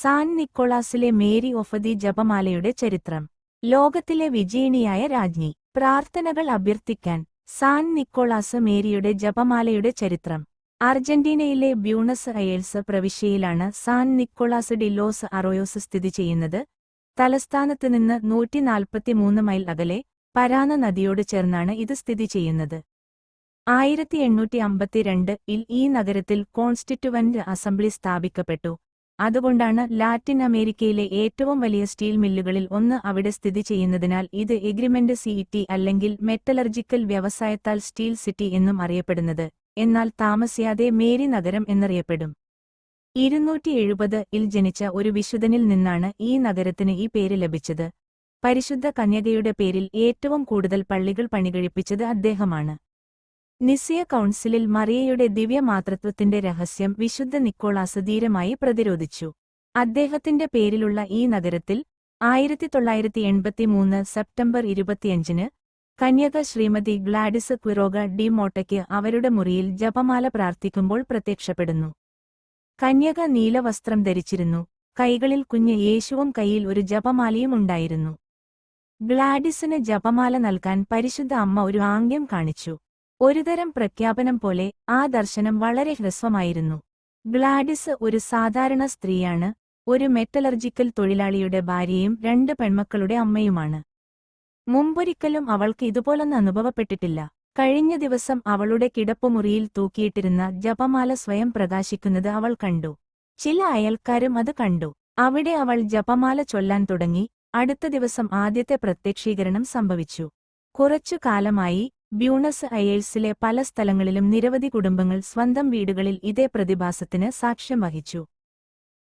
San നിക്കോളാസിലെ Mary ഒഫദി ജപമാലയുടെ ചരിത്രം. ലോകത്തിലെ വിജയിണിയായ രാജ്ഞി. പ്രാർത്ഥനകൾ അഭ്യർത്ഥിക്കാൻ സാൻ നിക്കോളാസ് മേരിയുടെ ജപമാലയുടെ ചരിത്രം. അർജന്റീനയിലെ Buenos Aires പ്രവിശ്യയിലാണ് San Nicolas de los Arroyos സ്ഥിതി ചെയ്യുന്നത്. തലസ്ഥാനത്ത് നിന്ന് നൂറ്റിനാൽപ്പത്തിമൂന്ന് മൈൽ അകലെ പരാന നദിയോട് ചേർന്നാണ് ഇത് സ്ഥിതി ചെയ്യുന്നത്. ആയിരത്തി എണ്ണൂറ്റി അമ്പത്തിരണ്ട് ഇൽ ഈ നഗരത്തിൽ കോൺസ്റ്റിറ്റുവന്റ് അസംബ്ലി സ്ഥാപിക്കപ്പെട്ടു. അതുകൊണ്ടാണ് ലാറ്റിൻ അമേരിക്കയിലെ ഏറ്റവും വലിയ സ്റ്റീൽ മില്ലുകളിൽ ഒന്ന് അവിടെ സ്ഥിതി ചെയ്യുന്നതിനാൽ ഇത് എഗ്രിമെന്റ് സിഇടി അല്ലെങ്കിൽ മെറ്റലർജിക്കൽ വ്യവസായത്താൽ സ്റ്റീൽ സിറ്റി എന്നും അറിയപ്പെടുന്നത്. എന്നാൽ താമസിയാതെ മേരി നഗരം എന്നറിയപ്പെടും. ഇരുന്നൂറ്റി എഴുപത് ഇൽ ജനിച്ച ഒരു വിശുദ്ധനിൽ നിന്നാണ് ഈ നഗരത്തിന് ഈ പേര് ലഭിച്ചത്. പരിശുദ്ധ കന്യകയുടെ പേരിൽ ഏറ്റവും കൂടുതൽ പള്ളികൾ പണികഴിപ്പിച്ചത് അദ്ദേഹമാണ്. നിസിയ കൗൺസിലിൽ മറിയയുടെ ദിവ്യമാതൃത്വത്തിന്റെ രഹസ്യം വിശുദ്ധ നിക്കോളാസ് ധീരമായി പ്രതിരോധിച്ചു. അദ്ദേഹത്തിന്റെ പേരിലുള്ള ഈ നഗരത്തിൽ ആയിരത്തി തൊള്ളായിരത്തി എൺപത്തിമൂന്ന് സെപ്റ്റംബർ ഇരുപത്തിയഞ്ചിന് കന്യക ശ്രീമതി ഗ്ലാഡിസ് ക്വിറോഗ ഡി മോട്ടയ്ക്ക് അവരുടെ മുറിയിൽ ജപമാല പ്രാർത്ഥിക്കുമ്പോൾ പ്രത്യക്ഷപ്പെടുന്നു. കന്യക നീലവസ്ത്രം ധരിച്ചിരുന്നു. കൈകളിൽ കുഞ്ഞ് യേശുവും കൈയിൽ ഒരു ജപമാലയും ഉണ്ടായിരുന്നു. ഗ്ലാഡിസിന് ജപമാല നൽകാൻ പരിശുദ്ധ അമ്മ ഒരു ആംഗ്യം കാണിച്ചു. ഒരുതരം പ്രഖ്യാപനം പോലെ ആ ദർശനം വളരെ ഹ്രസ്വമായിരുന്നു. ഗ്ലാഡിസ് ഒരു സാധാരണ സ്ത്രീയാണ് ഒരു മെറ്റലർജിക്കൽ തൊഴിലാളിയുടെ ഭാര്യയും രണ്ട് പെൺമക്കളുടെ അമ്മയുമാണ്. മുമ്പൊരിക്കലും അവൾക്ക് ഇതുപോലൊന്ന് അനുഭവപ്പെട്ടിട്ടില്ല. കഴിഞ്ഞ ദിവസം അവളുടെ കിടപ്പുമുറിയിൽ തൂക്കിയിട്ടിരുന്ന ജപമാല സ്വയം പ്രകാശിക്കുന്നത് അവൾ കണ്ടു. ചില അയൽക്കാരും അത് കണ്ടു. അവിടെ അവൾ ജപമാല ചൊല്ലാൻ തുടങ്ങി അടുത്ത ദിവസം ആദ്യത്തെ പ്രത്യക്ഷീകരണം സംഭവിച്ചു. കുറച്ചു കാലമായി ബ്യൂണസ് അയേഴ്സിലെ പല സ്ഥലങ്ങളിലും നിരവധി കുടുംബങ്ങൾ സ്വന്തം വീടുകളിൽ ഇതേ പ്രതിഭാസത്തിന് സാക്ഷ്യം വഹിച്ചു.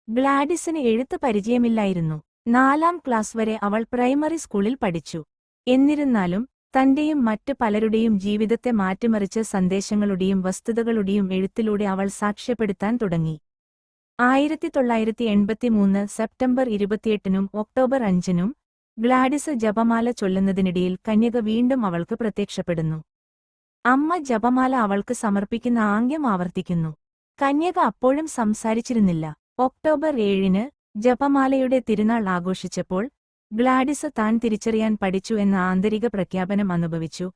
ഗ്ലാഡിസിന് എഴുത്ത് പരിചയമില്ലായിരുന്നു. നാലാം ക്ലാസ് വരെ അവൾ പ്രൈമറി സ്കൂളിൽ പഠിച്ചു. എന്നിരുന്നാലും തന്റെയും മറ്റ് പലരുടെയും ജീവിതത്തെ മാറ്റിമറിച്ച സന്ദേശങ്ങളുടെയും വസ്തുതകളുടെയും എഴുത്തിലൂടെ അവൾ സാക്ഷ്യപ്പെടുത്താൻ തുടങ്ങി. ആയിരത്തി തൊള്ളായിരത്തി എൺപത്തിമൂന്ന് സെപ്റ്റംബർ ഇരുപത്തിയെട്ടിനും ഒക്ടോബർ അഞ്ചിനും ഗ്ലാഡിസ് ജപമാല ചൊല്ലുന്നതിനിടയിൽ കന്യക വീണ്ടും അവൾക്ക് പ്രത്യക്ഷപ്പെടുന്നു. അമ്മ ജപമാല അവൾക്ക് സമർപ്പിക്കുന്ന ആംഗ്യം ആവർത്തിക്കുന്നു. കന്യക അപ്പോഴും സംസാരിച്ചിരുന്നില്ല. ഒക്ടോബർ ഏഴിന് ജപമാലയുടെ തിരുനാൾ ആഘോഷിച്ചപ്പോൾ ഗ്ലാഡിസ് താൻ തിരിച്ചറിയാൻ പഠിച്ചു എന്ന ആന്തരിക പ്രഖ്യാപനം അനുഭവിച്ചു.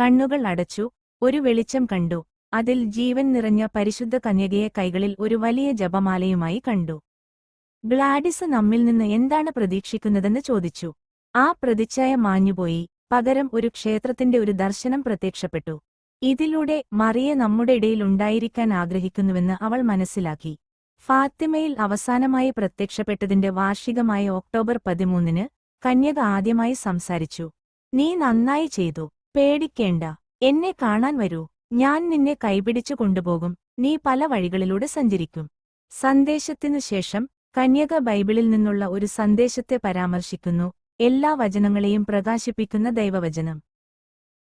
കണ്ണുകൾ അടച്ചു ഒരു വെളിച്ചം കണ്ടു. അതിൽ ജീവൻ നിറഞ്ഞ പരിശുദ്ധ കന്യകയെ കൈകളിൽ ഒരു വലിയ ജപമാലയുമായി കണ്ടു. ഗ്ലാഡിസ് നമ്മിൽ നിന്ന് എന്താണ് പ്രതീക്ഷിക്കുന്നതെന്ന് ചോദിച്ചു. ആ പ്രതിച്ഛായ മാഞ്ഞുപോയി. പകരം ഒരു ക്ഷേത്രത്തിന്റെ ഒരു ദർശനം പ്രത്യക്ഷപ്പെട്ടു. ഇതിലൂടെ മറിയെ നമ്മുടെ ഇടയിൽ ഉണ്ടായിരിക്കാൻ ആഗ്രഹിക്കുന്നുവെന്ന് അവൾ മനസ്സിലാക്കി. ഫാത്തിമയിൽ അവസാനമായി പ്രത്യക്ഷപ്പെട്ടതിന്റെ വാർഷികമായ ഒക്ടോബർ പതിമൂന്നിന് കന്യക ആദ്യമായി സംസാരിച്ചു. നീ നന്നായി ചെയ്തു. പേടിക്കേണ്ട. എന്നെ കാണാൻ വരൂ. ഞാൻ നിന്നെ കൈപിടിച്ചു കൊണ്ടുപോകും. നീ പല വഴികളിലൂടെ സഞ്ചരിക്കും സന്ദേശത്തിനു ശേഷം കന്യക ബൈബിളിൽ നിന്നുള്ള ഒരു സന്ദേശത്തെ പരാമർശിക്കുന്നു. എല്ലാ വചനങ്ങളെയും പ്രകാശിപ്പിക്കുന്ന ദൈവവചനം.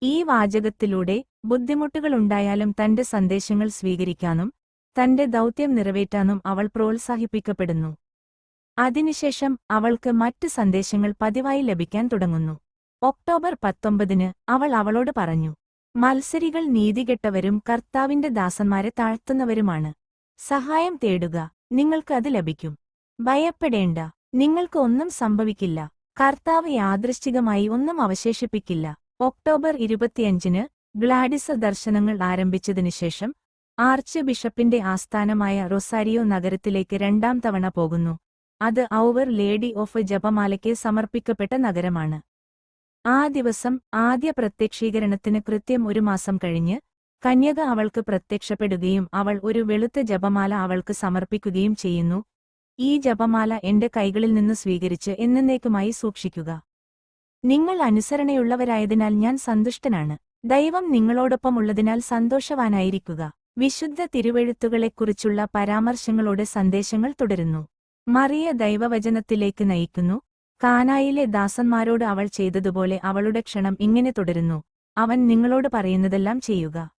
ഈ വാചകത്തിലൂടെ ബുദ്ധിമുട്ടുകളുണ്ടായാലും തന്റെ സന്ദേശങ്ങൾ സ്വീകരിക്കാനും തന്റെ ദൗത്യം നിറവേറ്റാനും അവൾ പ്രോത്സാഹിപ്പിക്കപ്പെടുന്നു. അതിനുശേഷം അവൾക്ക് മറ്റ് സന്ദേശങ്ങൾ പതിവായി ലഭിക്കാൻ തുടങ്ങുന്നു. ഒക്ടോബർ പത്തൊമ്പതിന് അവൾ അവളോട് പറഞ്ഞു മത്സരികൾ നീതികെട്ടവരും കർത്താവിന്റെ ദാസന്മാരെ താഴ്ത്തുന്നവരുമാണ്. സഹായം തേടുക നിങ്ങൾക്ക് അത് ലഭിക്കും. ഭയപ്പെടേണ്ട നിങ്ങൾക്ക് ഒന്നും സംഭവിക്കില്ല. കർത്താവ് യാദൃശ്ചികമായി ഒന്നും അവശേഷിപ്പിക്കില്ല. ഒക്ടോബർ ഇരുപത്തിയഞ്ചിന് ഗ്ലാഡിസ ദർശനങ്ങൾ ആരംഭിച്ചതിനുശേഷം ആർച്ച് ബിഷപ്പിന്റെ ആസ്ഥാനമായ റൊസാരിയോ നഗരത്തിലേക്ക് രണ്ടാം തവണ പോകുന്നു. അത് ഔവർ ലേഡി ഓഫ് ജപമാലയ്ക്ക് സമർപ്പിക്കപ്പെട്ട നഗരമാണ്. ആ ദിവസം ആദ്യ പ്രത്യക്ഷീകരണത്തിന് കൃത്യം ഒരു മാസം കഴിഞ്ഞ് കന്യക അവൾക്ക് പ്രത്യക്ഷപ്പെടുകയും അവൾ ഒരു വെളുത്ത ജപമാല അവൾക്ക് സമർപ്പിക്കുകയും ചെയ്യുന്നു. ഈ ജപമാല എന്റെ കൈകളിൽ നിന്ന് സ്വീകരിച്ച് എന്നേക്കുമായി സൂക്ഷിക്കുക. നിങ്ങൾ അനുസരണയുള്ളവരായതിനാൽ ഞാൻ സന്തുഷ്ടനാണ്. ദൈവം നിങ്ങളോടൊപ്പമുള്ളതിനാൽ സന്തോഷവാനായിരിക്കുക. വിശുദ്ധ തിരുവെഴുത്തുകളെക്കുറിച്ചുള്ള പരാമർശങ്ങളോടെ സന്ദേശങ്ങൾ തുടരുന്നു. മറിയ ദൈവവചനത്തിലേക്ക് നയിക്കുന്നു. കാനായിലെ ദാസന്മാരോട് അവൾ ചെയ്തതുപോലെ അവളുടെ ക്ഷണം ഇങ്ങനെ തുടരുന്നു. അവൻ നിങ്ങളോട് പറയുന്നതെല്ലാം ചെയ്യുക.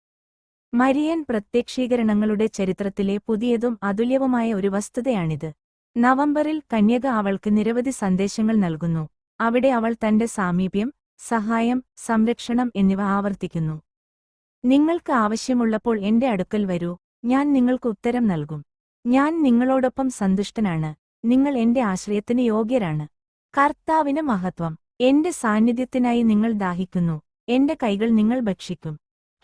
മരിയൻ പ്രത്യക്ഷീകരണങ്ങളുടെ ചരിത്രത്തിലെ പുതിയതും അതുല്യവുമായ ഒരു വസ്തുതയാണിത്. നവംബറിൽ കന്യക അവൾക്ക് നിരവധി സന്ദേശങ്ങൾ നൽകുന്നു. അവിടെ അവൾ തന്റെ സാമീപ്യം സഹായം സംരക്ഷണം എന്നിവ ആവർത്തിക്കുന്നു. നിങ്ങൾക്ക് ആവശ്യമുള്ളപ്പോൾ എന്റെ അടുക്കൽ വരൂ. ഞാൻ നിങ്ങൾക്ക് ഉത്തരം നൽകും. ഞാൻ നിങ്ങളോടൊപ്പം സന്തുഷ്ടനാണ്. നിങ്ങൾ എന്റെ ആശ്രയത്തിന് യോഗ്യരാണ്. കർത്താവിന് മഹത്വം. എന്റെ സാന്നിധ്യത്തിനായി നിങ്ങൾ ദാഹിക്കുന്നു. എന്റെ കൈകൾ നിങ്ങൾ ഭക്ഷിക്കും.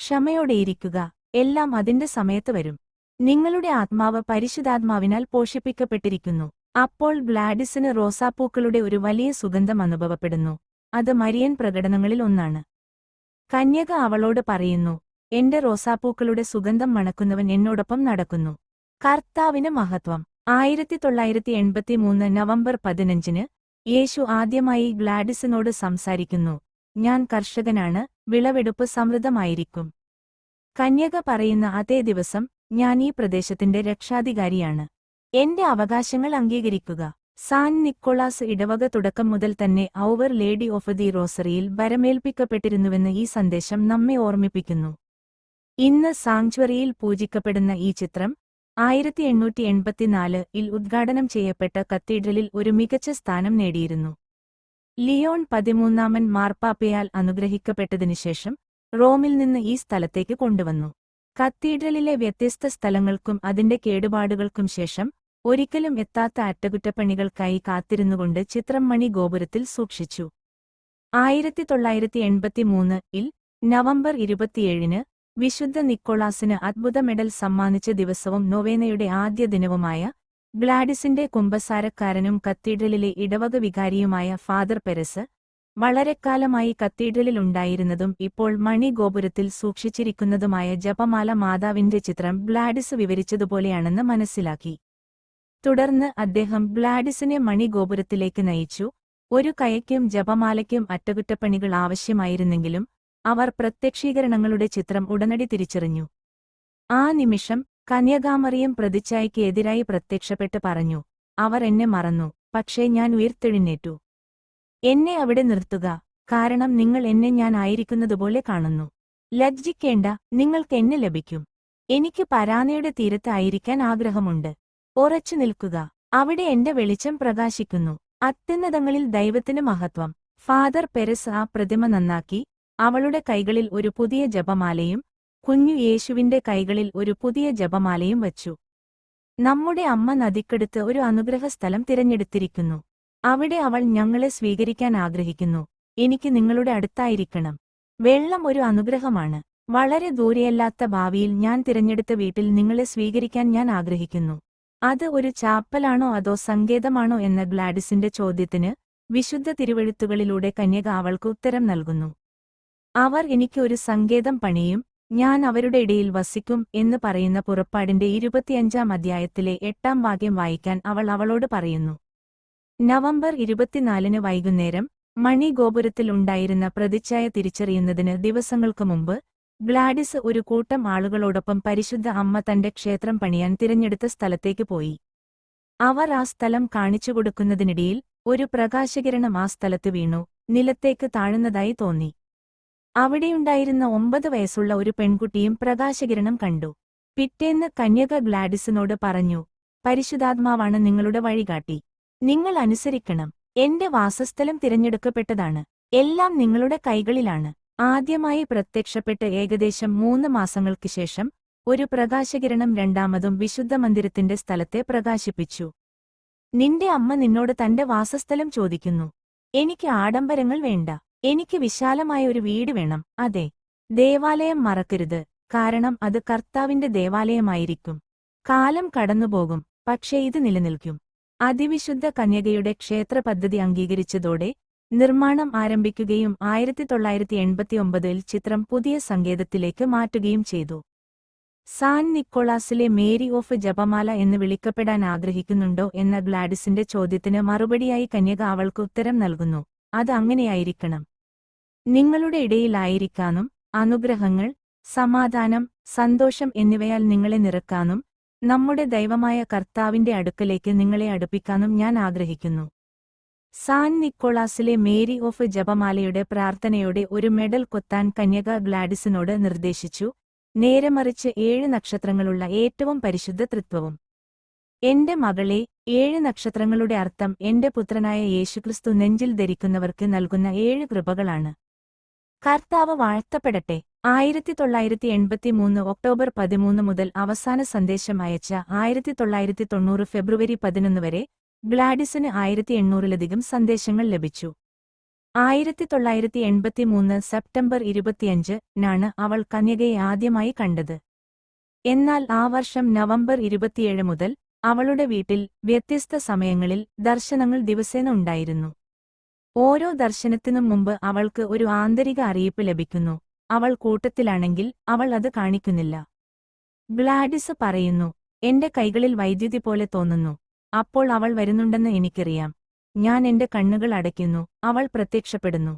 ക്ഷമയോടെയിരിക്കുക എല്ലാം അതിന്റെ സമയത്ത് വരും. നിങ്ങളുടെ ആത്മാവ് പരിശുദ്ധാത്മാവിനാൽ പോഷിപ്പിക്കപ്പെട്ടിരിക്കുന്നു. അപ്പോൾ ഗ്ലാഡിസിന് റോസാപ്പൂക്കളുടെ ഒരു വലിയ സുഗന്ധം അനുഭവപ്പെടുന്നു. അത് മരിയൻ പ്രകടനങ്ങളിൽ ഒന്നാണ്. കന്യക അവളോട് പറയുന്നു എന്റെ റോസാപ്പൂക്കളുടെ സുഗന്ധം മണക്കുന്നവൻ എന്നോടൊപ്പം നടക്കുന്നു. കർത്താവിന് മഹത്വം. ആയിരത്തി തൊള്ളായിരത്തി എൺപത്തിമൂന്ന് നവംബർ പതിനഞ്ചിന് യേശു ആദ്യമായി ഗ്ലാഡിസിനോട് സംസാരിക്കുന്നു. ഞാൻ കർഷകനാണ് വിളവെടുപ്പ് സമൃദ്ധമായിരിക്കും. കന്യക പറയുന്ന അതേ ദിവസം ഞാൻ ഈ പ്രദേശത്തിന്റെ രക്ഷാധികാരിയാണ്. എന്റെ അവകാശങ്ങൾ അംഗീകരിക്കുക. സാൻ നിക്കോളാസ് ഇടവക തുടക്കം മുതൽ തന്നെ ഔവർ ലേഡി ഓഫ് ദി റോസറിയിൽ വരമേൽപ്പിക്കപ്പെട്ടിരുന്നുവെന്ന് ഈ സന്ദേശം നമ്മെ ഓർമ്മിപ്പിക്കുന്നു. ഇന്ന് സാങ്ച്വറിയിൽ പൂജിക്കപ്പെടുന്ന ഈ ചിത്രം ആയിരത്തി എണ്ണൂറ്റി എൺപത്തിനാല് ഇൽ ഉദ്ഘാടനം ചെയ്യപ്പെട്ട കത്തീഡ്രലിൽ ഒരു മികച്ച സ്ഥാനം നേടിയിരുന്നു. ലിയോൺ പതിമൂന്നാമൻ മാർപ്പാപ്പയാൽ അനുഗ്രഹിക്കപ്പെട്ടതിനുശേഷം റോമിൽ നിന്ന് ഈ സ്ഥലത്തേക്ക് കൊണ്ടുവന്നു. കത്തീഡ്രലിലെ വ്യത്യസ്ത സ്ഥലങ്ങൾക്കും അതിന്റെ കേടുപാടുകൾക്കും ശേഷം ഒരിക്കലും എത്താത്ത അറ്റകുറ്റപ്പണികൾക്കായി കാത്തിരുന്നുകൊണ്ട് ചിത്രം മണി ഗോപുരത്തിൽ സൂക്ഷിച്ചു. ആയിരത്തി തൊള്ളായിരത്തി എൺപത്തിമൂന്ന് ഇൽ നവംബർ ഇരുപത്തിയേഴിന് വിശുദ്ധ നിക്കോളാസിന് അദ്ഭുത മെഡൽ സമ്മാനിച്ച ദിവസവും നൊവേനയുടെ ആദ്യ ദിനവുമായ ഗ്ലാഡിസിന്റെ കുമ്പസാരക്കാരനും കത്തീഡ്രലിലെ ഇടവക വികാരിയുമായ ഫാദർ പെരസ് വളരെക്കാലമായി കത്തീഡ്രലിലുണ്ടായിരുന്നതും ഇപ്പോൾ മണി ഗോപുരത്തിൽ സൂക്ഷിച്ചിരിക്കുന്നതുമായ ജപമാല മാതാവിന്റെ ചിത്രം ബ്ലാഡിസ് വിവരിച്ചതുപോലെയാണെന്ന് മനസ്സിലാക്കി. തുടർന്ന് അദ്ദേഹം ബ്ലാഡിസിനെ മണി ഗോപുരത്തിലേക്ക് നയിച്ചു. ഒരു കയയ്ക്കും ജപമാലയ്ക്കും അറ്റകുറ്റപ്പണികൾ ആവശ്യമായിരുന്നെങ്കിലും അവർ പ്രത്യക്ഷീകരണങ്ങളുടെ ചിത്രം ഉടനടി തിരിച്ചറിഞ്ഞു. ആ നിമിഷം കന്യകാമറിയം പ്രതിച്ഛായയ്ക്ക് എതിരായി പ്രത്യക്ഷപ്പെട്ട് പറഞ്ഞു അവർ എന്നെ മറന്നു പക്ഷേ ഞാൻ ഉയർത്തെഴുന്നേറ്റു. എന്നെ അവിടെ നിർത്തുക. കാരണം നിങ്ങൾ എന്നെ ഞാൻ ആയിരിക്കുന്നതുപോലെ കാണുന്നു. ലജ്ജിക്കേണ്ട നിങ്ങൾക്ക് എന്നെ ലഭിക്കും. എനിക്ക് പരാനയുടെ തീരത്ത് ആയിരിക്കാൻ ആഗ്രഹമുണ്ട്. ഉറച്ചു നിൽക്കുക. അവിടെ എന്റെ വെളിച്ചം പ്രകാശിക്കുന്നു. അത്യുന്നതങ്ങളിൽ ദൈവത്തിന് മഹത്വം. ഫാദർ പെരസ് ആ പ്രതിമ നന്നാക്കി. അവളുടെ കൈകളിൽ ഒരു പുതിയ ജപമാലയും കുഞ്ഞു യേശുവിന്റെ കൈകളിൽ ഒരു പുതിയ ജപമാലയും വച്ചു. നമ്മുടെ അമ്മ നദിക്കടുത്ത് ഒരു അനുഗ്രഹ സ്ഥലം തിരഞ്ഞെടുത്തിരിക്കുന്നു. അവിടെ അവൾ ഞങ്ങളെ സ്വീകരിക്കാൻ ആഗ്രഹിക്കുന്നു. എനിക്ക് നിങ്ങളുടെ അടുത്തായിരിക്കണം. വെള്ളം ഒരു അനുഗ്രഹമാണ്. വളരെ ദൂരെയല്ലാത്ത ഭാവിയിൽ ഞാൻ തിരഞ്ഞെടുത്ത വീട്ടിൽ നിങ്ങളെ സ്വീകരിക്കാൻ ഞാൻ ആഗ്രഹിക്കുന്നു. അത് ഒരു ചാപ്പലാണോ അതോ സങ്കേതമാണോ എന്ന ഗ്ലാഡിസിന്റെ ചോദ്യത്തിന് വിശുദ്ധ തിരുവഴുത്തുകളിലൂടെ കന്യക അവൾക്ക് ഉത്തരം നൽകുന്നു. അവർ എനിക്ക് ഒരു സങ്കേതം പണിയും ഞാൻ അവരുടെ ഇടയിൽ വസിക്കും എന്ന് പറയുന്ന പുറപ്പാടിന്റെ ഇരുപത്തിയഞ്ചാം അധ്യായത്തിലെ എട്ടാം വാക്യം വായിക്കാൻ അവൾ അവളോട് പറയുന്നു. നവംബർ ഇരുപത്തിനാലിന് വൈകുന്നേരം മണി ഗോപുരത്തിൽ ഉണ്ടായിരുന്ന പ്രതിച്ഛായ തിരിച്ചറിയുന്നതിന് ദിവസങ്ങൾക്കു മുമ്പ് ഗ്ലാഡിസ് ഒരു കൂട്ടം ആളുകളോടൊപ്പം പരിശുദ്ധ അമ്മ തന്റെ ക്ഷേത്രം പണിയാൻ തിരഞ്ഞെടുത്ത സ്ഥലത്തേക്ക് പോയി. അവർ ആ സ്ഥലം കാണിച്ചുകൊടുക്കുന്നതിനിടയിൽ ഒരു പ്രകാശകിരണം ആ സ്ഥലത്ത് വീണു നിലത്തേക്ക് താഴുന്നതായി തോന്നി. അവിടെയുണ്ടായിരുന്ന ഒമ്പത് വയസ്സുള്ള ഒരു പെൺകുട്ടിയും പ്രകാശകിരണം കണ്ടു. പിറ്റേന്ന് കന്യക ഗ്ലാഡിസിനോട് പറഞ്ഞു പരിശുദ്ധാത്മാവാണ് നിങ്ങളുടെ വഴികാട്ടി. നിങ്ങൾ അനുസരിക്കണം. എന്റെ വാസസ്ഥലം തിരഞ്ഞെടുക്കപ്പെട്ടതാണ്. എല്ലാം നിങ്ങളുടെ കൈകളിലാണ്. ആദ്യമായി പ്രത്യക്ഷപ്പെട്ട് ഏകദേശം മൂന്ന് മാസങ്ങൾക്ക് ശേഷം ഒരു പ്രകാശകിരണം രണ്ടാമതും വിശുദ്ധ മന്ദിരത്തിന്റെ സ്ഥലത്തെ പ്രകാശിപ്പിച്ചു. നിന്റെ അമ്മ നിന്നോട് തന്റെ വാസസ്ഥലം ചോദിക്കുന്നു. എനിക്ക് ആഡംബരങ്ങൾ വേണ്ട. എനിക്ക് വിശാലമായ ഒരു വീട് വേണം. അതെ. ദേവാലയം മറക്കരുത്. കാരണം അത് കർത്താവിന്റെ ദേവാലയമായിരിക്കും. കാലം കടന്നുപോകും. പക്ഷേ ഇത് നിലനിൽക്കും. അതിവിശുദ്ധ കന്യകയുടെ ക്ഷേത്ര പദ്ധതി അംഗീകരിച്ചതോടെ നിർമ്മാണം ആരംഭിക്കുകയും ആയിരത്തി തൊള്ളായിരത്തി എൺപത്തിയൊമ്പതിൽ ചിത്രം പുതിയ സങ്കേതത്തിലേക്ക് മാറ്റുകയും ചെയ്തു. സാൻ നിക്കോളാസിലെ മേരി ഓഫ് ജപമാല എന്ന് വിളിക്കപ്പെടാൻ ആഗ്രഹിക്കുന്നുണ്ടോ എന്ന ഗ്ലാഡിസിന്റെ ചോദ്യത്തിന് മറുപടിയായി കന്യക അവൾക്ക് ഉത്തരം നൽകുന്നു അത് അങ്ങനെയായിരിക്കണം. നിങ്ങളുടെ ഇടയിലായിരിക്കാനും അനുഗ്രഹങ്ങൾ സമാധാനം സന്തോഷം എന്നിവയാൽ നിങ്ങളെ നിറക്കാനും നമ്മുടെ ദൈവമായ കർത്താവിന്റെ അടുക്കലേക്ക് നിങ്ങളെ അടുപ്പിക്കാനും ഞാൻ ആഗ്രഹിക്കുന്നു. സാൻ നിക്കോളാസിലെ മേരി ഓഫ് ജപമാലയുടെ പ്രാർത്ഥനയോടെ ഒരു മെഡൽ കൊത്താൻ കന്യക ഗ്ലാഡിസിനോട് നിർദ്ദേശിച്ചു നേരെമറിച്ച് ഏഴ് നക്ഷത്രങ്ങളുള്ള ഏറ്റവും പരിശുദ്ധ തൃത്വവും. എന്റെ മകളെ ഏഴ് നക്ഷത്രങ്ങളുടെ അർത്ഥം എന്റെ പുത്രനായ യേശുക്രിസ്തു നെഞ്ചിൽ ധരിക്കുന്നവർക്ക് നൽകുന്ന ഏഴ് കൃപകളാണ്. കർത്താവ് വാഴ്ത്തപ്പെടട്ടെ. ആയിരത്തി തൊള്ളായിരത്തി എൺപത്തിമൂന്ന് ഒക്ടോബർ പതിമൂന്ന് മുതൽ അവസാന സന്ദേശം അയച്ച ആയിരത്തി തൊള്ളായിരത്തി തൊണ്ണൂറ് ഫെബ്രുവരി പതിനൊന്ന് വരെ ഗ്ലാഡിസിന് ആയിരത്തി എണ്ണൂറിലധികം സന്ദേശങ്ങൾ ലഭിച്ചു. ആയിരത്തി തൊള്ളായിരത്തി എൺപത്തിമൂന്ന് സെപ്റ്റംബർ ഇരുപത്തിയഞ്ച് നാണ് അവൾ കന്യകയെ ആദ്യമായി കണ്ടത്. എന്നാൽ ആ വർഷം നവംബർ ഇരുപത്തിയേഴ് മുതൽ അവളുടെ വീട്ടിൽ വ്യത്യസ്ത സമയങ്ങളിൽ ദർശനങ്ങൾ ദിവസേന ഉണ്ടായിരുന്നു. ഓരോ ദർശനത്തിനും മുമ്പ് അവൾക്ക് ഒരു ആന്തരിക അറിയിപ്പ് ലഭിക്കുന്നു. അവൾ കൂട്ടത്തിലാണെങ്കിൽ അവൾ അത് കാണിക്കുന്നില്ല. ഗ്ലാഡിസ് പറയുന്നു എന്റെ കൈകളിൽ വൈദ്യുതി പോലെ തോന്നുന്നു. അപ്പോൾ അവൾ വരുന്നുണ്ടെന്ന് എനിക്കറിയാം. ഞാൻ എന്റെ കണ്ണുകൾ അടയ്ക്കുന്നു അവൾ പ്രത്യക്ഷപ്പെടുന്നു.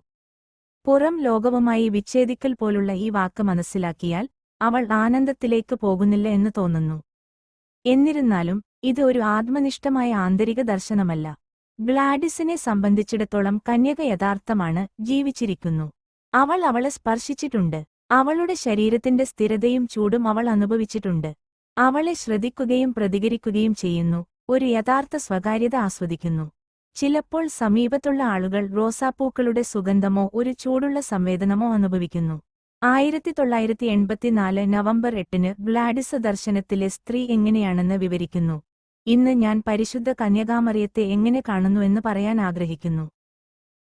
പുറം ലോകവുമായി വിച്ഛേദിക്കൽ പോലുള്ള ഈ വാക്ക് മനസ്സിലാക്കിയാൽ അവൾ ആനന്ദത്തിലേക്ക് പോകുന്നില്ല എന്ന് തോന്നുന്നു. എന്നിരുന്നാലും ഇത് ഒരു ആത്മനിഷ്ഠമായ ആന്തരിക ദർശനമല്ല. ഗ്ലാഡിസിനെ സംബന്ധിച്ചിടത്തോളം കന്യക യഥാർത്ഥമാണ് ജീവിച്ചിരിക്കുന്നു. അവൾ അവളെ സ്പർശിച്ചിട്ടുണ്ട്. അവളുടെ ശരീരത്തിന്റെ സ്ഥിരതയും ചൂടും അവൾ അനുഭവിച്ചിട്ടുണ്ട്. അവളെ ശ്രദ്ധിക്കുകയും പ്രതികരിക്കുകയും ചെയ്യുന്നു. ഒരു യഥാർത്ഥ സ്വകാര്യത ആസ്വദിക്കുന്നു. ചിലപ്പോൾ സമീപത്തുള്ള ആളുകൾ റോസാപ്പൂക്കളുടെ സുഗന്ധമോ ഒരു ചൂടുള്ള സംവേദനമോ അനുഭവിക്കുന്നു. ആയിരത്തി തൊള്ളായിരത്തി എൺപത്തിനാല് നവംബർ എട്ടിന് ഗ്ലാഡിസ് ദർശനത്തിലെ സ്ത്രീ എങ്ങനെയാണെന്ന് വിവരിക്കുന്നു. ഇന്ന് ഞാൻ പരിശുദ്ധ കന്യകാമറിയത്തെ എങ്ങനെ കാണുന്നുവെന്ന് പറയാൻ ആഗ്രഹിക്കുന്നു.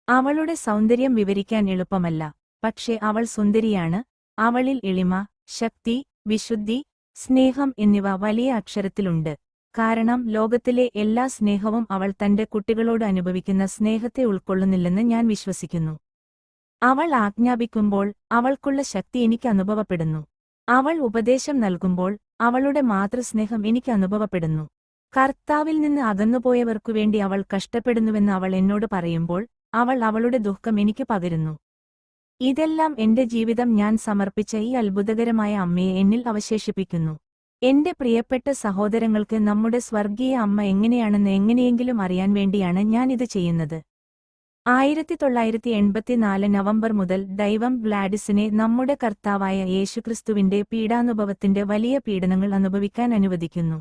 അവളുടെ സൗന്ദര്യം വിവരിക്കാൻ എളുപ്പമല്ല. പക്ഷേ അവൾ സുന്ദരിയാണ്. അവളിൽ എളിമ ശക്തി വിശുദ്ധി സ്നേഹം എന്നിവ വലിയ അക്ഷരത്തിലുണ്ട്. കാരണം ലോകത്തിലെ എല്ലാ സ്നേഹവും അവൾ തന്റെ കുട്ടികളോട് അനുഭവിക്കുന്ന സ്നേഹത്തെ ഉൾക്കൊള്ളുന്നില്ലെന്ന് ഞാൻ വിശ്വസിക്കുന്നു. അവൾ ആജ്ഞാപിക്കുമ്പോൾ അവൾക്കുള്ള ശക്തി എനിക്ക് അനുഭവപ്പെടുന്നു. അവൾ ഉപദേശം നൽകുമ്പോൾ അവളുടെ മാതൃസ്നേഹം എനിക്ക് അനുഭവപ്പെടുന്നു. കർത്താവിൽ നിന്ന് അകന്നുപോയവർക്കുവേണ്ടി അവൾ കഷ്ടപ്പെടുന്നുവെന്ന് അവൾ എന്നോട് പറയുമ്പോൾ അവൾ അവളുടെ ദുഃഖം എനിക്ക് പകരുന്നു. ഇതെല്ലാം എന്റെ ജീവിതം ഞാൻ സമർപ്പിച്ച ഈ അത്ഭുതകരമായ അമ്മയെ എന്നിൽ അവശേഷിപ്പിക്കുന്നു. എന്റെ പ്രിയപ്പെട്ട സഹോദരങ്ങൾക്ക് നമ്മുടെ സ്വർഗീയ അമ്മ എങ്ങനെയാണെന്ന് എങ്ങനെയെങ്കിലും അറിയാൻ വേണ്ടിയാണ് ഞാൻ ഇത് ചെയ്യുന്നത്. ആയിരത്തി തൊള്ളായിരത്തി എൺപത്തിനാല് നവംബർ മുതൽ ദൈവം ഗ്ലാഡിസിനെ നമ്മുടെ കർത്താവായ യേശുക്രിസ്തുവിന്റെ പീഡാനുഭവത്തിന്റെ വലിയ പീഡനങ്ങൾ അനുഭവിക്കാൻ അനുവദിക്കുന്നു.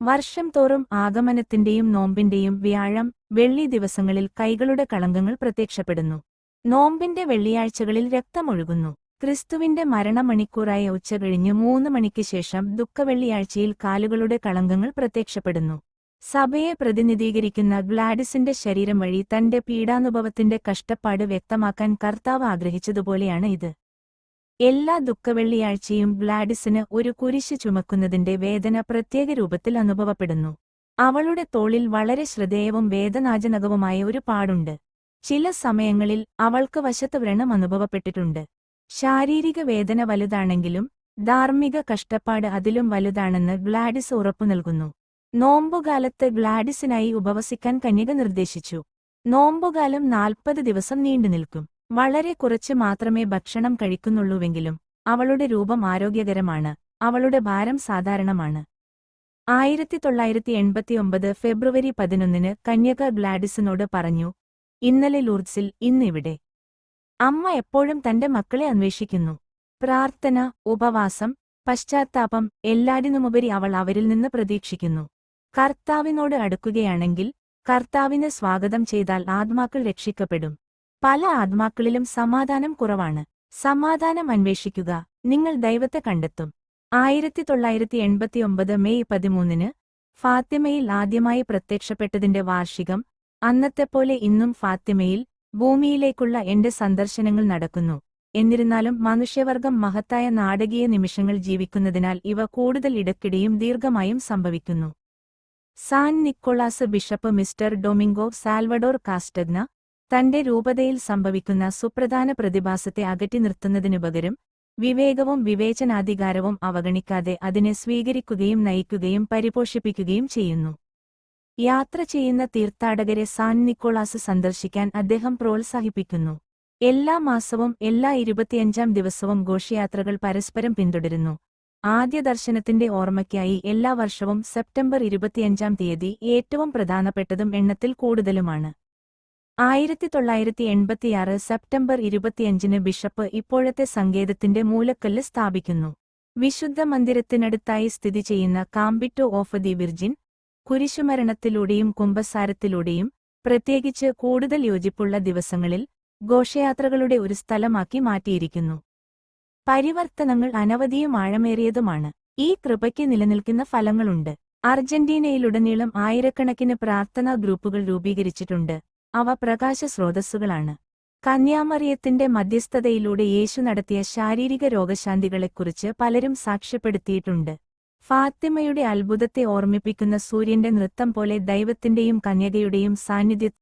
വർഷം തോറും ആഗമനത്തിന്റെയും നോമ്പിന്റെയും വ്യാഴം വെള്ളി ദിവസങ്ങളിൽ കൈകളുടെ കളങ്കങ്ങൾ പ്രത്യക്ഷപ്പെടുന്നു. നോമ്പിന്റെ വെള്ളിയാഴ്ചകളിൽ രക്തമൊഴുകുന്നു. ക്രിസ്തുവിന്റെ മരണമണിക്കൂറായ ഉച്ചകഴിഞ്ഞ് മൂന്ന് മണിക്ക് ശേഷം ദുഃഖവെള്ളിയാഴ്ചയിൽ കാലുകളുടെ കളങ്കങ്ങൾ പ്രത്യക്ഷപ്പെടുന്നു. സഭയെ പ്രതിനിധീകരിക്കുന്ന ഗ്ലാഡിസിന്റെ ശരീരം വഴി തന്റെ പീഡാനുഭവത്തിന്റെ കഷ്ടപ്പാട് വ്യക്തമാക്കാൻ കർത്താവ് ആഗ്രഹിച്ചതുപോലെയാണ് ഇത്. എല്ലാ ദുഃഖവെള്ളിയാഴ്ചയും ഗ്ലാഡിസിന് ഒരു കുരിശ് ചുമക്കുന്നതിന്റെ വേദന പ്രത്യേക രൂപത്തിൽ അനുഭവപ്പെടുന്നു. അവളുടെ തോളിൽ വളരെ ശ്രദ്ധേയവും വേദനാജനകവുമായ ഒരു പാടുണ്ട്. ചില സമയങ്ങളിൽ അവൾക്ക് വശത്ത് വ്രണം അനുഭവപ്പെട്ടിട്ടുണ്ട്. ശാരീരിക വേദന വലുതാണെങ്കിലും ധാർമ്മിക കഷ്ടപ്പാട് അതിലും വലുതാണെന്ന് ഗ്ലാഡിസ് ഉറപ്പു നൽകുന്നു. നോമ്പുകാലത്ത് ഗ്ലാഡിസിനായി ഉപവസിക്കാൻ കന്യക നിർദ്ദേശിച്ചു. നോമ്പുകാലം നാൽപ്പത് ദിവസം നീണ്ടു നിൽക്കും. വളരെ കുറച്ച് മാത്രമേ ഭക്ഷണം കഴിക്കുന്നുള്ളൂവെങ്കിലും അവളുടെ രൂപം ആരോഗ്യകരമാണ്. അവളുടെ ഭാരം സാധാരണമാണ്. ആയിരത്തി തൊള്ളായിരത്തി എൺപത്തിയൊമ്പത് ഫെബ്രുവരി പതിനൊന്നിന് കന്യക ഗ്ലാഡിസിനോട് പറഞ്ഞു ഇന്നലെ ലൂർദ്സിൽ ഇന്നിവിടെ അമ്മ എപ്പോഴും തന്റെ മക്കളെ അന്വേഷിക്കുന്നു. പ്രാർത്ഥന ഉപവാസം പശ്ചാത്താപം എല്ലാടിനുമുപരി അവൾ അവരിൽ നിന്ന് പ്രതീക്ഷിക്കുന്നു. കർത്താവിനോട് അടുക്കുകയാണെങ്കിൽ കർത്താവിനെ സ്വാഗതം ചെയ്താൽ ആത്മാക്കൾ രക്ഷിക്കപ്പെടും. പല ആത്മാക്കളിലും സമാധാനം കുറവാണ്. സമാധാനം അന്വേഷിക്കുക. നിങ്ങൾ ദൈവത്തെ കണ്ടെത്തും. ആയിരത്തി തൊള്ളായിരത്തി എൺപത്തിയൊമ്പത് മെയ് പതിമൂന്നിന് ഫാത്തിമയിൽ ആദ്യമായി പ്രത്യക്ഷപ്പെട്ടതിന്റെ വാർഷികം അന്നത്തെപ്പോലെ ഇന്നും ഫാത്തിമയിൽ ഭൂമിയിലേക്കുള്ള എന്റെ സന്ദർശനങ്ങൾ നടക്കുന്നു. എന്നിരുന്നാലും മനുഷ്യവർഗം മഹത്തായ നാടകീയ നിമിഷങ്ങൾ ജീവിക്കുന്നതിനാൽ ഇവ കൂടുതൽ ഇടക്കിടെയും ദീർഘമായും സംഭവിക്കുന്നു. San Nicolas bishop mister Domingo Salvador Castagna തന്റെ രൂപതയിൽ സംഭവിക്കുന്ന സുപ്രധാന പ്രതിഭാസത്തെ അകറ്റി നിർത്തുന്നതിനുപകരം വിവേകവും വിവേചനാധികാരവും അവഗണിക്കാതെ അതിനെ സ്വീകരിക്കുകയും നയിക്കുകയും പരിപോഷിപ്പിക്കുകയും ചെയ്യുന്നു. യാത്ര ചെയ്യുന്ന തീർത്ഥാടകരെ സാൻ നിക്കോളാസ് സന്ദർശിക്കാൻ അദ്ദേഹം പ്രോത്സാഹിപ്പിക്കുന്നു. എല്ലാ മാസവും എല്ലാ ഇരുപത്തിയഞ്ചാം ദിവസവും ഘോഷയാത്രകൾ പരസ്പരം പിന്തുടരുന്നു. ആദ്യ ദർശനത്തിന്റെ ഓർമ്മയ്ക്കായി എല്ലാ വർഷവും സെപ്റ്റംബർ ഇരുപത്തിയഞ്ചാം തീയതി ഏറ്റവും പ്രധാനപ്പെട്ടതും എണ്ണത്തിൽ കൂടുതലുമാണ്. ആയിരത്തി തൊള്ളായിരത്തി എൺപത്തിയാറ് സെപ്റ്റംബർ ഇരുപത്തിയഞ്ചിന് ബിഷപ്പ് ഇപ്പോഴത്തെ സങ്കേതത്തിന്റെ മൂലക്കല്ല് സ്ഥാപിക്കുന്നു. വിശുദ്ധ മന്ദിരത്തിനടുത്തായി സ്ഥിതി ചെയ്യുന്ന കാമ്പിറ്റോ ഓഫ് ദി വിർജിൻ കുരിശുമരണത്തിലൂടെയും കുംഭസാരത്തിലൂടെയും പ്രത്യേകിച്ച് കൂടുതൽ യോജിപ്പുള്ള ദിവസങ്ങളിൽ ഘോഷയാത്രകളുടെ ഒരു സ്ഥലമാക്കി മാറ്റിയിരിക്കുന്നു. പരിവർത്തനങ്ങൾ അനവധിയും ആഴമേറിയതുമാണ്. ഈ കൃപയ്ക്ക് നിലനിൽക്കുന്ന ഫലങ്ങളുണ്ട്. അർജന്റീനയിലുടനീളം ആയിരക്കണക്കിന് പ്രാർത്ഥനാ ഗ്രൂപ്പുകൾ രൂപീകരിച്ചിട്ടുണ്ട്. അവ പ്രകാശ സ്രോതസ്സുകളാണ് കന്യാമറിയത്തിന്റെ മധ്യസ്ഥതയിലൂടെ യേശു നടത്തിയ ശാരീരിക രോഗശാന്തികളെക്കുറിച്ച് പലരും സാക്ഷ്യപ്പെടുത്തിയിട്ടുണ്ട്. ഫാത്തിമയുടെ അത്ഭുതത്തെ ഓർമ്മിപ്പിക്കുന്ന സൂര്യന്റെ നൃത്തം പോലെ ദൈവത്തിന്റെയും കന്യകയുടെയും സാന്നിധ്യം